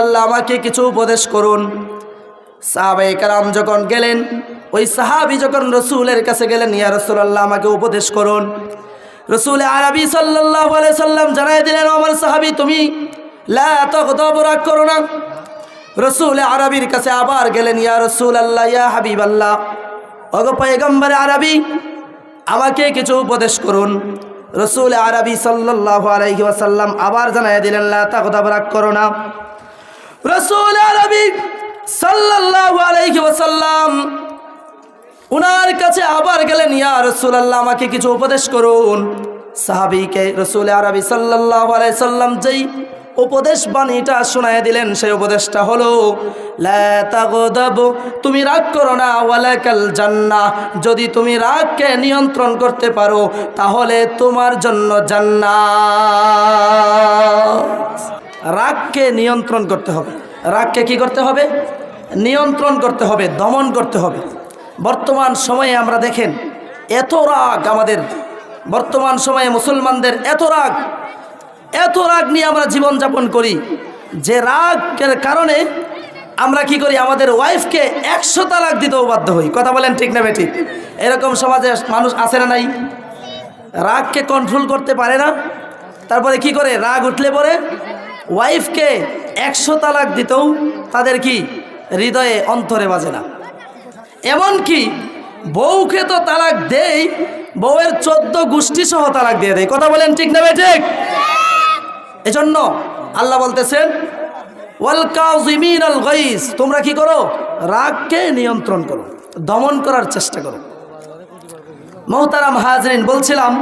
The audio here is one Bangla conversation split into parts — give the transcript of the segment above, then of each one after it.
আল্লাহ আমাকে কিছু উপদেশ করুন। সাহাবাই কারাম যখন গেলেন, ওই সাহাবি যখন রসুলের কাছে গেলেন, ইয়া রসুল্লাহ আমাকে উপদেশ করুন। রসুল আরবি সাল্লাহ সাল্লাম জানাই দিলেন আমার সাহাবি, তুমি করো না। রসুল আরবির কাছে আবার গেলেন, ইয়া রসুল আল্লাহ ইয়া হাবিব আল্লাহ অগ পয়গম্বর আরবি, আমাকে কিছু উপদেশ করুন। রসুল আরবি সাল্লাহ আলাইহি ওয়াসাল্লাম আবার জানাই দিলেন, লা তগদব, রাগ করো না। রসুল আরবি ওয়াসাল্লাম উনার কাছে আবার গেলেন, ইয়া রাসূলুল্লাহ, আমাকে কিছু উপদেশ করুন। সাহাবীকে রসুল আরবি আলাইহি সাল্লাম যেই উপদেশ বাণীটা শোনায় দিলেন, সেই উপদেশটা হলো তুমি রাগ করো না জান্নাহ, যদি তুমি রাগকে নিয়ন্ত্রণ করতে পারো, তাহলে তোমার জন্য জান্নাত। রাগকে নিয়ন্ত্রণ করতে হবে। রাগকে কি করতে হবে? নিয়ন্ত্রণ করতে হবে, দমন করতে হবে। বর্তমান সময়ে আমরা দেখেন, এত রাগ আমাদের। বর্তমান সময়ে মুসলমানদের এত রাগ। এত রাগ নিয়ে আমরা জীবনযাপন করি। যে রাগের কারণে আমরা কি করি? আমাদের ওয়াইফকে একশো তালাক দিতেও বাধ্য হই। কথা বলেন ঠিক না বেঠিক? এরকম সমাজে মানুষ আসে না নাই? রাগকে কন্ট্রোল করতে পারে না। তারপরে কি করে? রাগ উঠলে পরে ওয়াইফকে একশো তালাক দিতেও তাদের কি হৃদয়ে অন্তরে বাজে না। এমন কি বউকে তো তালাক দেই, বউয়ের চোদ্দ গোষ্ঠী সহ তালাক দিয়ে দেয় কথা বলেন ঠিক না ভাই, ঠিক? এজন্য আল্লাহ বলতেছেন তোমরা কি করো? রাগকে নিয়ন্ত্রণ করো, দমন করার চেষ্টা করো। মহতারাম হাজরিন, বলছিলাম,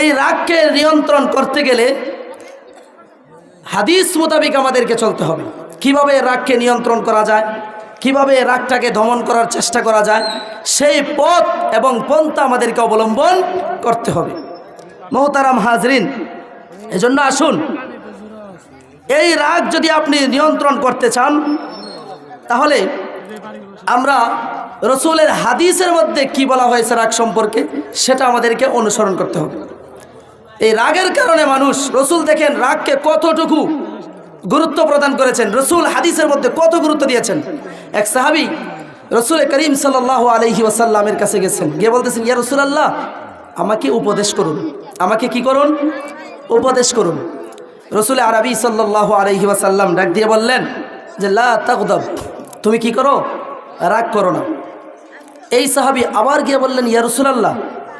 এই রাগকে নিয়ন্ত্রণ করতে গেলে হাদিস মোতাবিক আমাদেরকে চলতে হবে। কীভাবে রাগকে নিয়ন্ত্রণ করা যায়? কীভাবে রাগটাকে দমন করার চেষ্টা করা যায়? সেই পথ এবং পন্থা আমাদেরকে অবলম্বন করতে হবে। মহতারাম হাজরিন, এজন্য আসুন। এই রাগ যদি আপনি নিয়ন্ত্রণ করতে চান, তাহলে আমরা রসুলের হাদিসের মধ্যে কি বলা হয়েছে রাগ সম্পর্কে, সেটা আমাদেরকে অনুসরণ করতে হবে। এই রাগের কারণে মানুষ রসুল দেখেন রাগকে কতটুকু গুরুত্ব প্রদান করেছেন। রসুল হাদিসের মধ্যে কত গুরুত্ব দিয়েছেন। এক সাহাবি রসুল করিম সাল্লাহ আলহি ওয়াসাল্লামের কাছে গেছেন। গিয়ে বলতেছেন, ইয়া রসুল আল্লাহ আমাকে উপদেশ করুন। আমাকে কি করুন? উপদেশ করুন। রসুল আরবি সাল্লাহ আলহি ওয়াসাল্লাম ডাক দিয়ে বললেন যে, লা তাকদব তুমি কি করো? রাগ করো না। এই সাহাবি আবার গিয়ে বললেন, ইয়া রসুল আল্লাহ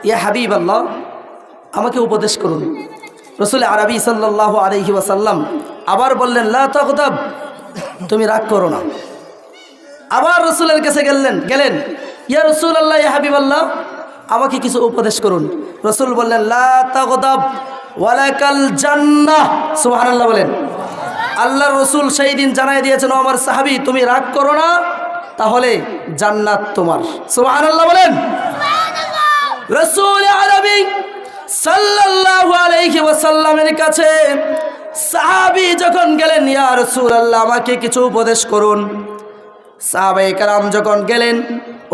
ইয়া হাবিব আল্লাহ আমাকে উপদেশ করুন। রসুল আরবি সাল্লাহ আলহি ওয়াসাল্লাম আবার বললেন লা তকদব তুমি রাগ করো না। আবার রসুলের কাছে গেলেন গেলেন ইয়া রসুল আল্লাহ ইয়া হাবিব আল্লাহ আমাকে কিছু উপদেশ করুন। রসুল বললেন লা তকদব ওয়ালাকাল জান্নাহ। সুবহানাল্লাহ বলেন। আল্লাহ রসুল সেই দিন জানাই দিয়েছেন আমার সাহাবি তুমি রাগ করো না তাহলে জান্নাত তোমার। সুবহানাল্লাহ বলেন। রসুল আরবি সাল্লাল্লাহু আলাইহি ওয়াসাল্লামের কাছে সাহাবী যখন গেলেন, ইয়া রাসূলুল্লাহ, আমাকে কিছু উপদেশ করুন। সাহাবায়ে কারাম যখন গেলেন,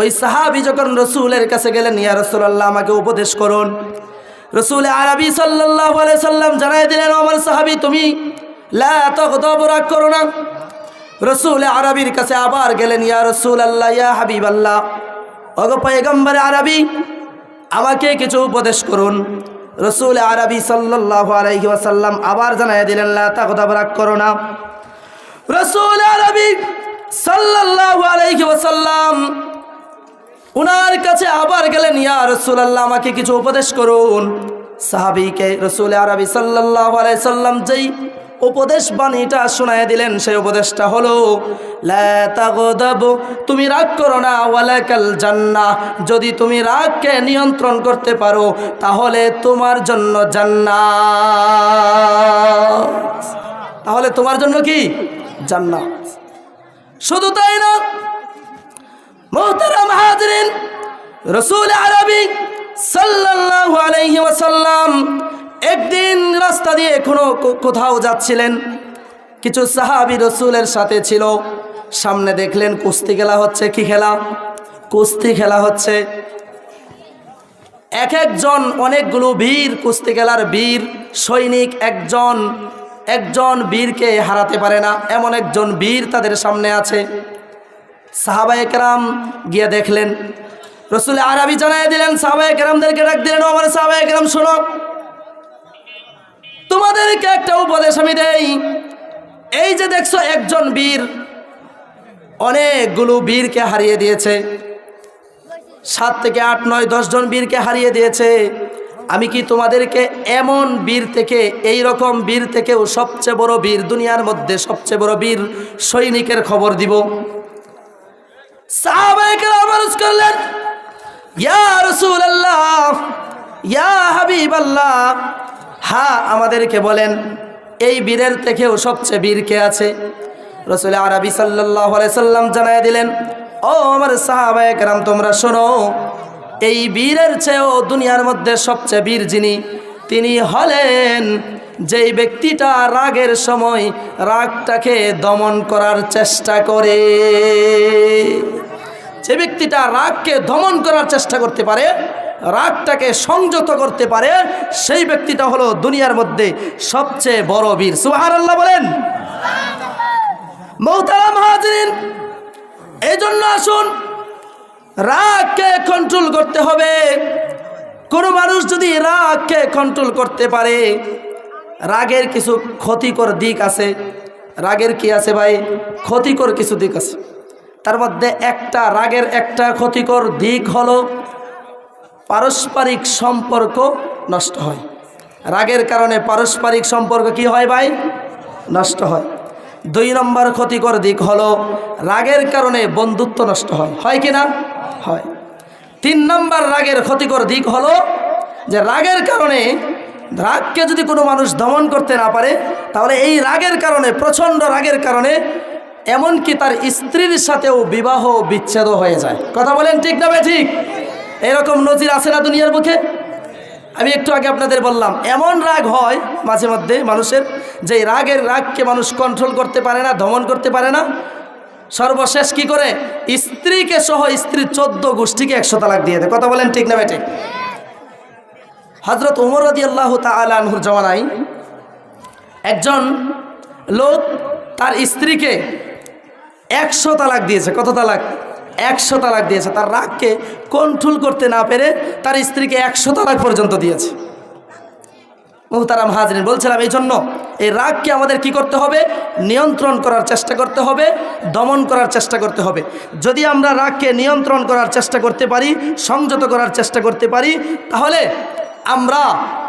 ওই সাহাবী যখন রসুলের কাছে গেলেন, ইয়া রাসূলুল্লাহ, আমাকে উপদেশ করুন। রসুল আরবি আলাইহি সাল্লাম জানাই দিলেন আমার সাহাবী, তুমি লা তগদব, রাগ করো না। রসুল আরবির কাছে আবার গেলেন, ইয়া রসুল আল্লাহ ইয়া হাবিব আল্লাহ অগ পয়গম্বর আরবি, আমাকে কিছু উপদেশ করুন। রসুল আরবি সাল্লাহ আলাইহি ওয়াসাল্লাম আবার জানাই দিলেন, লা তাকদাব রাগ করো না। রসুল আরবি সাল্লাহ আলাইহি ওয়াসাল্লাম উনার কাছে আবার গেলেন, ইয়া রসুল আল্লাহ আমাকে কিছু উপদেশ করুন। সাহাবিকে রসুল আরবি সাল্লাহ আলাই সাল্লাম যেই উপদেশ বাণীটা শোনায় দিলেন, সেই উপদেশটা হলো তুমি রাগ করো না যদি তুমি রাগকে নিয়ন্ত্রণ করতে পারো, তাহলে তোমার জন্য জান্নাত। তাহলে তোমার জন্য কি? জান্নাত। শুধু তাই না রসুল আরবি সাল্লাল্লাহু আলাইহি ওয়াসাল্লাম একদিন রাস্তা দিয়ে কোনো কোথাও যাচ্ছিলেন। কিছু সাহাবি রসুলের সাথে ছিল। সামনে দেখলেন কুস্তি খেলা হচ্ছে, কি খেলা? কুস্তি খেলা হচ্ছে। এক একজন অনেকগুলো বীর, কুস্তি খেলার বীর, সৈনিক একজন একজন বীরকে হারাতে পারে না, এমন একজন বীর তাদের সামনে আছে। সাহাবায়ে কেরাম গিয়ে দেখলেন, রসুল আরবি জানাই দিলেন, সাহাবায়ে কেরামদেরকে ডাক দিলেন, "ও আমার সাহাবায়ে কেরাম, শোনো। তোমাদেরকে একটা উপদেশ আমি দেই। এই যে দেখছ, একজন বীর অনেকগুলো বীরকে হারিয়ে দিয়েছে। সাত থেকে আট, নয় দশজন বীরকে হারিয়ে দিয়েছে। আমি কি তোমাদেরকে এমন বীর থেকে এই রকম বীর থেকেও সবচেয়ে বড় বীর, দুনিয়ার মধ্যে সবচেয়ে বড় বীর, সৈনিকের খবর দিব? করলেন, ইয়া রাসূলুল্লাহ, ইয়া হাবিবাল্লাহ হ্যাঁ আমাদেরকে বলেন, এই বীরের থেকেও সবচেয়ে বীর কে আছে? রসুল আরবি সাল্লাহ সাল্লাম জানাই দিলেন, ও আমার সাহাবায়ে কেরাম তোমরা শোনো, এই বীরের চেয়েও দুনিয়ার মধ্যে সবচেয়ে বীর যিনি, তিনি হলেন যেই ব্যক্তিটা রাগের সময় রাগটাকে দমন করার চেষ্টা করে। যে ব্যক্তিটা রাগকে দমন করার চেষ্টা করতে পারে রাগটাকে সংযত করতে পারে, সেই ব্যক্তিটা হলো দুনিয়ার মধ্যে সবচেয়ে বড় বীর। সুহার আল্লাহ বলেন। মৌতারা মহাজরিন এই জন্য আসুন, রাগকে কন্ট্রোল করতে হবে। কোনো মানুষ যদি রাগকে কন্ট্রোল করতে পারে, রাগের কিছু ক্ষতিকর দিক আছে। রাগের কি আছে ভাই? ক্ষতিকর কিছু দিক আছে। তার মধ্যে একটা, রাগের একটা ক্ষতিকর দিক হলো পারস্পরিক সম্পর্ক নষ্ট হয়। রাগের কারণে পারস্পরিক সম্পর্ক কি হয় ভাই? নষ্ট হয়। দুই নম্বর ক্ষতিকর দিক হলো রাগের কারণে বন্ধুত্ব নষ্ট হয়। হয় কি না? হয়। তিন নম্বর রাগের ক্ষতিকর দিক হলো যে রাগের কারণে রাগকে যদি কোনো মানুষ দমন করতে না পারে, তাহলে এই রাগের কারণে, প্রচণ্ড রাগের কারণে এমনকি তার স্ত্রীর সাথেও বিবাহ বিচ্ছেদ হয়ে যায়। কথা বলেন ঠিক না ঠিক। এরকম নজির আছে না দুনিয়ার মুখে আমি একটু আগে আপনাদের বললাম, এমন রাগ হয় মাঝে মধ্যে মানুষের, যে রাগের রাগকে মানুষ কন্ট্রোল করতে পারে না, দমন করতে পারে না। সর্বশেষ কি করে? স্ত্রীকে সহ স্ত্রী চোদ্দ গোষ্ঠীকে একশো তালাক দিয়ে দেয়। কথা বলেন ঠিক না বেটে হজরত উমর রদি আল্লাহ তালহুর জমানায় একজন লোক তার স্ত্রীকে একশো তালাক দিয়েছে। কত তালাক? একশো তালাক দিয়েছে। তার রাগকে কন্ট্রোল করতে না পেরে তার স্ত্রীকে একশো তালাক পর্যন্ত দিয়েছে। মোহতারাম হাজরিন, বলছিলাম এই জন্য এই রাগকে আমাদের কি করতে হবে? নিয়ন্ত্রণ করার চেষ্টা করতে হবে, দমন করার চেষ্টা করতে হবে। যদি আমরা রাগকে নিয়ন্ত্রণ করার চেষ্টা করতে পারি, সংযত করার চেষ্টা করতে পারি, তাহলে আমরা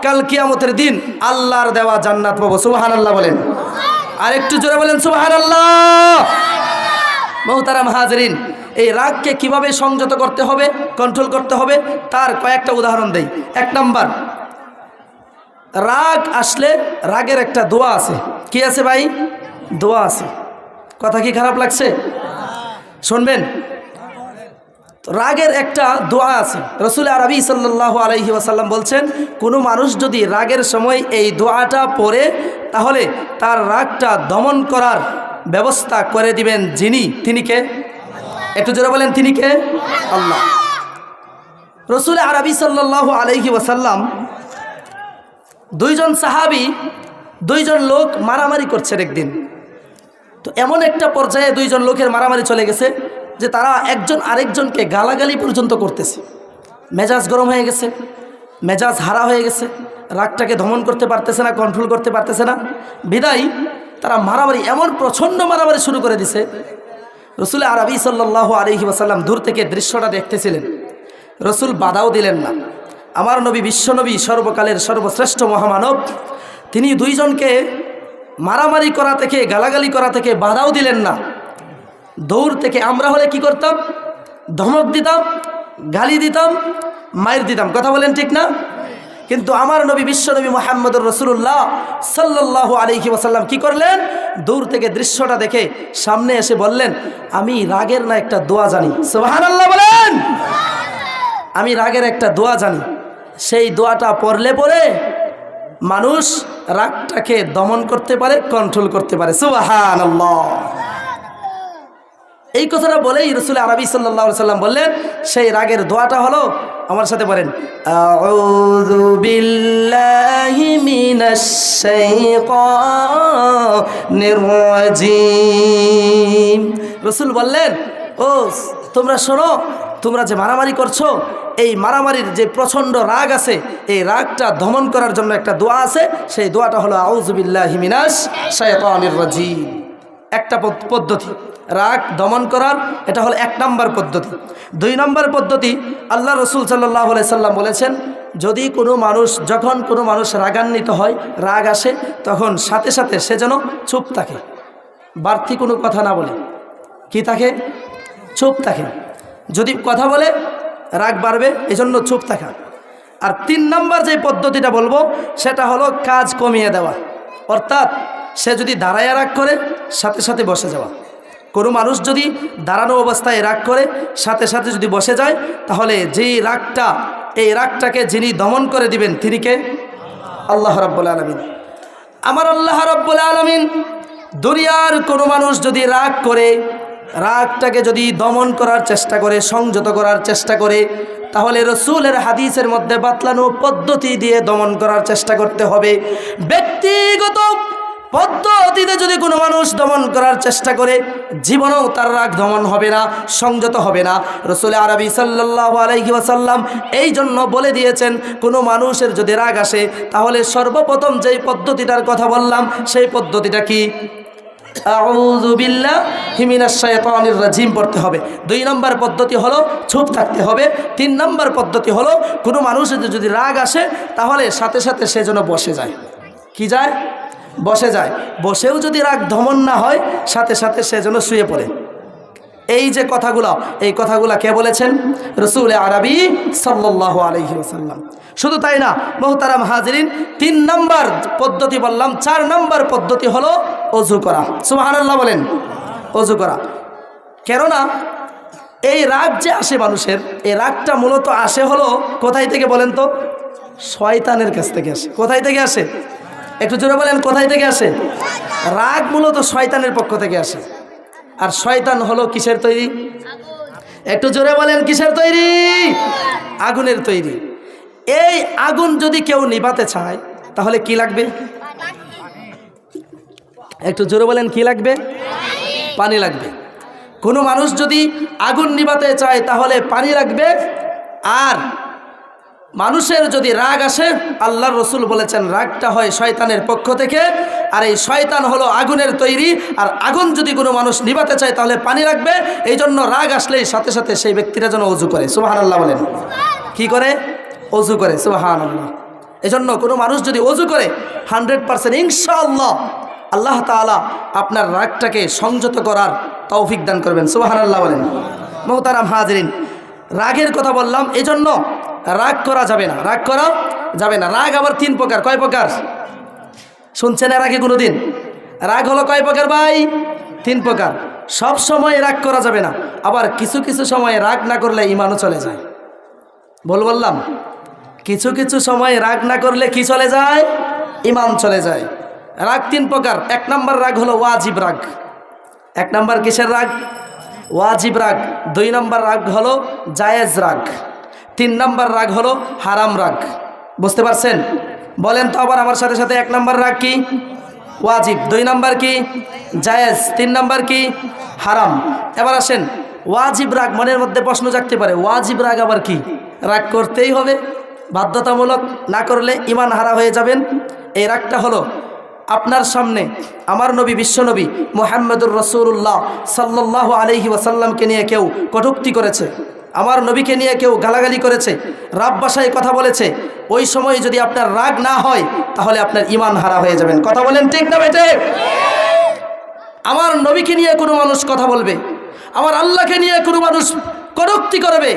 কাল কিয়ামতের দিন আল্লাহর দেওয়া জান্নাত পাবো। সুবাহান আল্লাহ বলেন। আর একটু জোরে বলেন সুবাহান আল্লাহ মোহতারাম হাজরিন, এই রাগকে কীভাবে সংযত করতে হবে কন্ট্রোল করতে হবে, তার কয়েকটা উদাহরণ দেই। এক নাম্বার, রাগ আসলে রাগের একটা দোয়া আছে। কি আছে ভাই? দোয়া আছে। কথা কি খারাপ লাগছে? শুনবেন, রাগের একটা দোয়া আছে। রসুল আরবি সাল্লাহ আলহি ওয়াসাল্লাম বলছেন, কোনো মানুষ যদি রাগের সময় এই দোয়াটা পড়ে, তাহলে তার রাগটা দমন করার ব্যবস্থা করে দিবেন যিনি, তিনি কে? একটু জোরে বলেন, তিনি কে? আল্লাহ। রসুল আরবি সাল্লাহ আলহি ওয়াসাল্লাম দুইজন সাহাবি, দুইজন লোক মারামারি করছেন একদিন। তো এমন একটা পর্যায়ে দুইজন লোকের মারামারি চলে গেছে যে তারা একজন আরেকজনকে গালাগালি পর্যন্ত করতেছে। মেজাজ গরম হয়ে গেছে, মেজাজ হারা হয়ে গেছে, রাগটাকে দমন করতে পারতেছে না কন্ট্রোল করতে পারতেছে না। বিদায় তারা মারামারি, এমন প্রচণ্ড মারামারি শুরু করে দিছে। রসুল আরবি সাল্লাহ আলহি ওয়াসাল্লাম দূর থেকে দৃশ্যটা দেখতেছিলেন। রসুল বাধাও দিলেন না। আমার নবী বিশ্বনবী, সর্বকালের সর্বশ্রেষ্ঠ মহামানব, তিনি দুইজনকে মারামারি করা থেকে, গালাগালি করা থেকে বাধাও দিলেন না। দৌড় থেকে আমরা হলে কি করতাম? ধমক দিতাম, গালি দিতাম মায়ের দিতাম। কথা বলেন ঠিক না? কিন্তু আমার নবী বিশ্বনবী মোহাম্মদুর রসুল্লাহ সাল্লাহ আলহি ওসাল্লাম কি করলেন? দূর থেকে দৃশ্যটা দেখে সামনে এসে বললেন, আমি রাগের না একটা দোয়া জানি। সোহান আল্লাহ বলেন। আমি রাগের একটা দোয়া জানি। সেই দোয়াটা পড়লে পরে মানুষ রাগটাকে দমন করতে পারে কন্ট্রোল করতে পারে। সুবাহান এই কথাটা বলেই রসুল আরবি সাল্লাহ সাল্লাম বললেন, সেই রাগের দোয়াটা হলো আমার সাথে বলেন রসুল বললেন, ও, তোমরা শোনো, তোমরা যে মারামারি করছ, এই মারামারির যে প্রচণ্ড রাগ আছে, এই রাগটা দমন করার জন্য একটা দোয়া আছে, সেই দোয়াটা হলো আউজুবিল্লাহ মিনাস শায়তানির রাজিম। একটা পদ- পদ্ধতি। রাগ দমন করার, এটা হলো এক নম্বর পদ্ধতি। দুই নম্বর পদ্ধতি, আল্লাহ রসুল সাল্লাহ সাল্লাম বলেছেন, যদি কোনো মানুষ, যখন কোনো মানুষ রাগান্বিত হয়, রাগ আসে, তখন সাথে সাথে সে যেন চুপ থাকে। বাড়তি কোনো কথা না বলে। কি থাকে? চুপ থাকে। যদি কথা বলে, রাগ বাড়বে, এজন্য চুপ থাকা। আর তিন নম্বর যে পদ্ধতিটা বলব, সেটা হলো কাজ কমিয়ে দেওয়া। অর্থাৎ সে যদি দাঁড়ায় রাগ করে, সাথে সাথে বসে যাওয়া। কোনো মানুষ যদি দাঁড়ানো অবস্থায় রাগ করে, সাথে সাথে যদি বসে যায়, তাহলে যেই রাগটা, এই রাগটাকে যিনি দমন করে দিবেন, তিনি কে? আল্লাহ রাব্বুল আলমিন। আমার আল্লাহ রব্বুল আলমিন দুনিয়ার কোনো মানুষ যদি রাগ করে, রাগটাকে যদি দমন করার চেষ্টা করে, সংযত করার চেষ্টা করে, তাহলে রসুলের হাদিসের মধ্যে বাতলানো পদ্ধতি দিয়ে দমন করার চেষ্টা করতে হবে। ব্যক্তিগত পদ্ধতিতে যদি কোনো মানুষ দমন করার চেষ্টা করে, জীবনেও তার রাগ দমন হবে না, সংযত হবে না। রসুল আরবি সাল্লাহ আলাইহি ওয়াসাল্লাম এই জন্য বলে দিয়েছেন, কোনো মানুষের যদি রাগ আসে, তাহলে সর্বপ্রথম যেই পদ্ধতিটার কথা বললাম, সেই পদ্ধতিটা কি? রাজিম পড়তে হবে। দুই নম্বর পদ্ধতি হলো চুপ থাকতে হবে। তিন নম্বর পদ্ধতি হলো কোনো মানুষের যদি রাগ আসে, তাহলে সাথে সাথে সে যেন বসে যায়। কি যায়? বসে যায়। বসেও যদি রাগ ধমন না হয়, সাথে সাথে সে যেন শুয়ে পড়ে। এই যে কথাগুলো, এই কথাগুলো কে বলেছেন? রসুল আরবি সাল্লাহ আলহি ওসাল্লাম শুধু তাই না, মোহতারাম হাজরিন, তিন নম্বর পদ্ধতি বললাম, চার নম্বর পদ্ধতি হলো অজু করা। সুবাহান্লাহ বলেন, অজু করা। কেননা, এই রাগ যে আসে মানুষের, এই রাগটা মূলত আসে হলো কোথায় থেকে বলেন তো? শয়তানের কাছ থেকে আসে। কোথায় থেকে আসে? একটু জোরে বলেন, কোথায় থেকে আসে? রাগ মূলত শয়তানের পক্ষ থেকে আসে। আর শয়তান হলো কিসের তৈরি? একটু জোরে বলেন, কিসের তৈরি? আগুনের তৈরি। এই আগুন যদি কেউ নিভাতে চায়, তাহলে কি লাগবে? একটু জোরে বলেন, কি লাগবে? পানি লাগবে। কোনো মানুষ যদি আগুন নিভাতে চায়, তাহলে পানি লাগবে। আর মানুষের যদি রাগ আসে, আল্লাহর রসুল বলেছেন, রাগটা হয় শয়তানের পক্ষ থেকে। আর এই শয়তান হলো আগুনের তৈরি। আর আগুন যদি কোনো মানুষ নিভাতে চায়, তাহলে পানি রাখবে। এই জন্য রাগ আসলেই সাথে সাথে সেই ব্যক্তিরা যেন অজু করে। সুবাহান আল্লাহ বলেন। কি করে? অজু করে সুবাহান আল্লাহ এই জন্য কোনো মানুষ যদি অজু করে, হান্ড্রেড পারসেন্ট ইনশাআল্লাহ আল্লাহ তাআলা আপনার রাগটাকে সংযত করার তৌফিক দান করবেন। সুবাহান আল্লাহ বলেন। মোহতারাম হাজরিন, রাগের কথা বললাম। এই জন্য রাগ করা যাবে না, রাগ করা যাবে না। রাগ আবার তিন প্রকার, কয় প্রকার? শুনছেন এর আগে কোনো দিন রাগ হলো কয় প্রকার ভাই? তিন প্রকার। সব সময় রাগ করা যাবে না, আবার কিছু কিছু সময় রাগ না করলে ইমানও চলে যায়। বল বললাম, কিছু কিছু সময় রাগ না করলে কি চলে যায়? ইমান চলে যায়। রাগ তিন প্রকার, এক নম্বর রাগ হলো ওয়াজিব রাগ। এক নম্বর কিসের রাগ? ওয়াজিব রাগ। দুই নম্বর রাগ হলো জায়েজ রাগ। তিন নম্বর রাগ হলো হারাম রাগ। বুঝতে পারছেন? বলেন তো আবার আমার সাথে সাথে এক নম্বর রাগ কি? ওয়াজিব। দুই নম্বর কি? জায়েজ। তিন নম্বর কি? হারাম। এবার আসেন, ওয়াজিব রাগ মনের মধ্যে প্রশ্ন জাগতে পারে, ওয়াজিব রাগ আবার কি? রাগ করতেই হবে, বাধ্যতামূলক না করলে ইমান হারা হয়ে যাবেন। এই রাগটা হলো আপনার সামনে আমার নবী বিশ্বনবী মোহাম্মদুর রসুল্লাহ সাল্লাহ আলহি ওয়াসাল্লামকে নিয়ে কেউ কটুক্তি করেছে। আমার নবীকে নিয়ে কেউ গালাগালি করেছে, রাব বাসায় কথা বলেছে, ওই সময় যদি আপনার রাগ না হয়, তাহলে আপনার ইমান হারা হয়ে যাবেন। কথা বলেন ঠিক না বেটে আমার নবীকে নিয়ে কোনো মানুষ কথা বলবে, আমার আল্লাহকে নিয়ে কোনো মানুষ কটুক্তি করবে,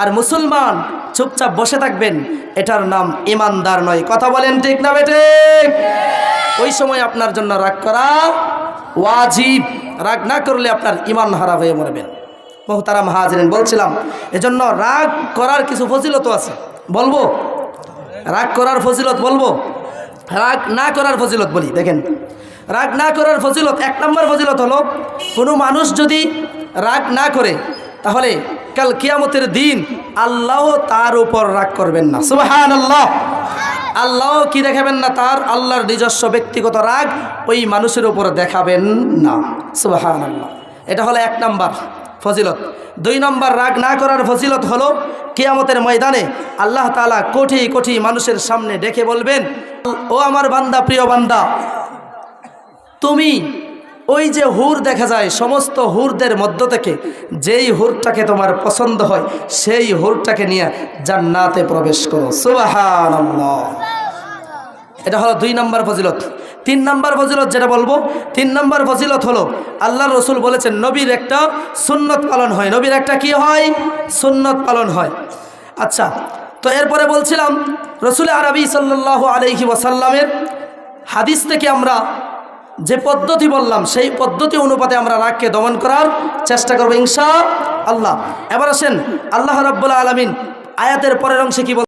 আর মুসলমান চুপচাপ বসে থাকবেন, এটার নাম ইমানদার নয়। কথা বলেন ঠিক না বেটে ওই সময় আপনার জন্য রাগ করা ওয়াজিব। রাগ না করলে আপনার ইমান হারা হয়ে মরবেন। মোহতারা মহাজরেন, বলছিলাম, এজন্য রাগ করার কিছু ফজিলত আছে। বলব? রাগ করার ফজিলত বলব? রাগ না করার ফজিলত বলি, দেখেন। রাগ না করার ফজিলত, এক নম্বর ফজিলত হলো, কোনো মানুষ যদি রাগ না করে, তাহলে কাল কিয়ামতের দিন আল্লাহ তার উপর রাগ করবেন না। সুবাহান আল্লাহ আল্লাহ কি দেখাবেন না তার? আল্লাহর নিজস্ব ব্যক্তিগত রাগ ওই মানুষের উপর দেখাবেন না। সুবাহান আল্লাহ এটা হলো এক নাম্বার। ফজিলত। দুই নম্বর রাগ না করার ফজিলত হলো কেয়ামতের ময়দানে আল্লাহ তালা কোটি কোটি মানুষের সামনে ডেকে বলবেন, ও আমার বান্দা, প্রিয় বান্দা, তুমি ওই যে হুর দেখা যায়, সমস্ত হুরদের মধ্য থেকে যেই হুরটাকে তোমার পছন্দ হয়, সেই হুরটাকে নিয়ে জান্নাতে প্রবেশ করো। সুবহানাল্লাহ। এটা হলো দুই নম্বর ফজিলত। তিন নম্বর ফজিলত যেটা বলব, তিন নম্বর ফজিলত হলো আল্লাহ রসুল বলেছেন, নবীর একটা সুন্নত পালন হয়। নবীর একটা কি হয়? সুন্নত পালন হয়। আচ্ছা তো এরপরে বলছিলাম, রসুল আরবি সাল্লাহ আলহি ওয়াসাল্লামের হাদিস থেকে আমরা যে পদ্ধতি বললাম, সেই পদ্ধতি অনুপাতে আমরা রাগকে দমন করার চেষ্টা করব ইনশা আল্লাহ এবার আসেন, আল্লাহ রব্বুল্লা আলমিন আয়াতের পরের অংশে কি